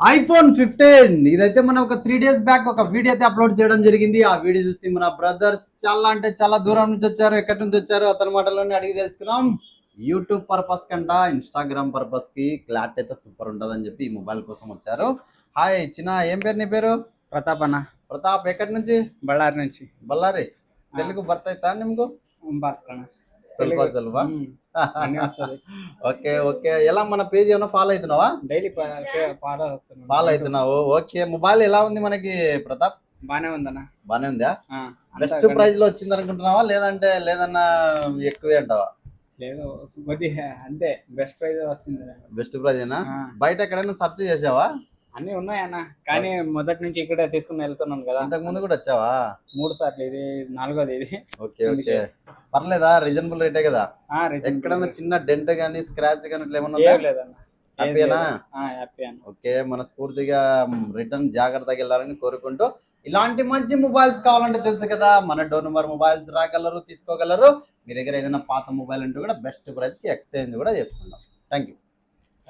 IPhone fifteen. ఇదైతే మనం ఒక త్రీ డేస్ బ్యాక్ ఒక వీడియో అయితే అప్లోడ్ చేయడం జరిగింది. ఆ వీడియో చూసి మన బ్రదర్స్ చాలా అంటే చాలా దూరం నుంచి వచ్చారు ఎక్కడి నుంచి వచ్చారు అతని మాటలోనే అడిగి తెలుసుకున్నాం యూట్యూబ్ పర్పస్ కంట ఇన్స్టాగ్రామ్ పర్పస్కి క్లారిటీ అయితే సూపర్ ఉంటుందని చెప్పి ఈ మొబైల్ కోసం వచ్చారు. హాయ్ చిన్న ఏం పేరు నీ పేరు? ప్రతాప్ అన్న. ప్రతాప్ ఎక్కడి నుంచి? బళ్ళారి నుంచి. బళ్ళారి. తెలుగు భర్త అవుతా నిమ్కు భర్త ఓకే ఓకే. ఎలా మన పేజ్ ఏమైనా ఫాలో అవుతున్నావా? డైలీ ఫాలో అవుతున్నావు ఫాలో అవుతున్నావు. ఓకే మొబైల్ ఎలా ఉంది మనకి ప్రతాప్? బానే ఉందన్న. బానే ఉందా? బెస్ట్ ప్రైజ్లో వచ్చింది అనుకుంటున్నావా లేదంటే లేదన్నా ఎక్కువే అంటావా? లేదు కొద్దిగా అంతే. బెస్ట్ ప్రైజ్ వస్తుంది బెస్ట్ ప్రైజ్ ఏనా? బయట ఎక్కడైనా సెర్చ్ చేసావా? అన్ని ఉన్నాయన్న కానీ మొదటి నుంచి ఇక్కడ తీసుకుని వెళ్తున్నాను కదా. అంతకు ముందు కూడా వచ్చావా? మూడు సార్లు ఇది నాలుగోది ఇది. Okay okay. పర్లేదా? రీజనబుల్ రేటే కదా. ఎక్కడన్నా చిన్న డెంట్ గానీ స్క్రాచ్ గానీ ఇట్లా ఏమన్నా ఓకే మనస్ఫూర్తిగా రిటర్న్ జాగ్రత్తగా వెళ్ళాలని కోరుకుంటూ ఇలాంటి మంచి మొబైల్స్ కావాలంటే తెలుసు కదా మన డోర్ నెంబర్ మొబైల్స్ రాగలరు తీసుకోగలరు. మీ దగ్గర ఏదైనా పాత మొబైల్ ఉంటే కూడా బెస్ట్ ప్రైస్కి ఎక్స్చేంజ్ కూడా చేసుకుందాం. Thank you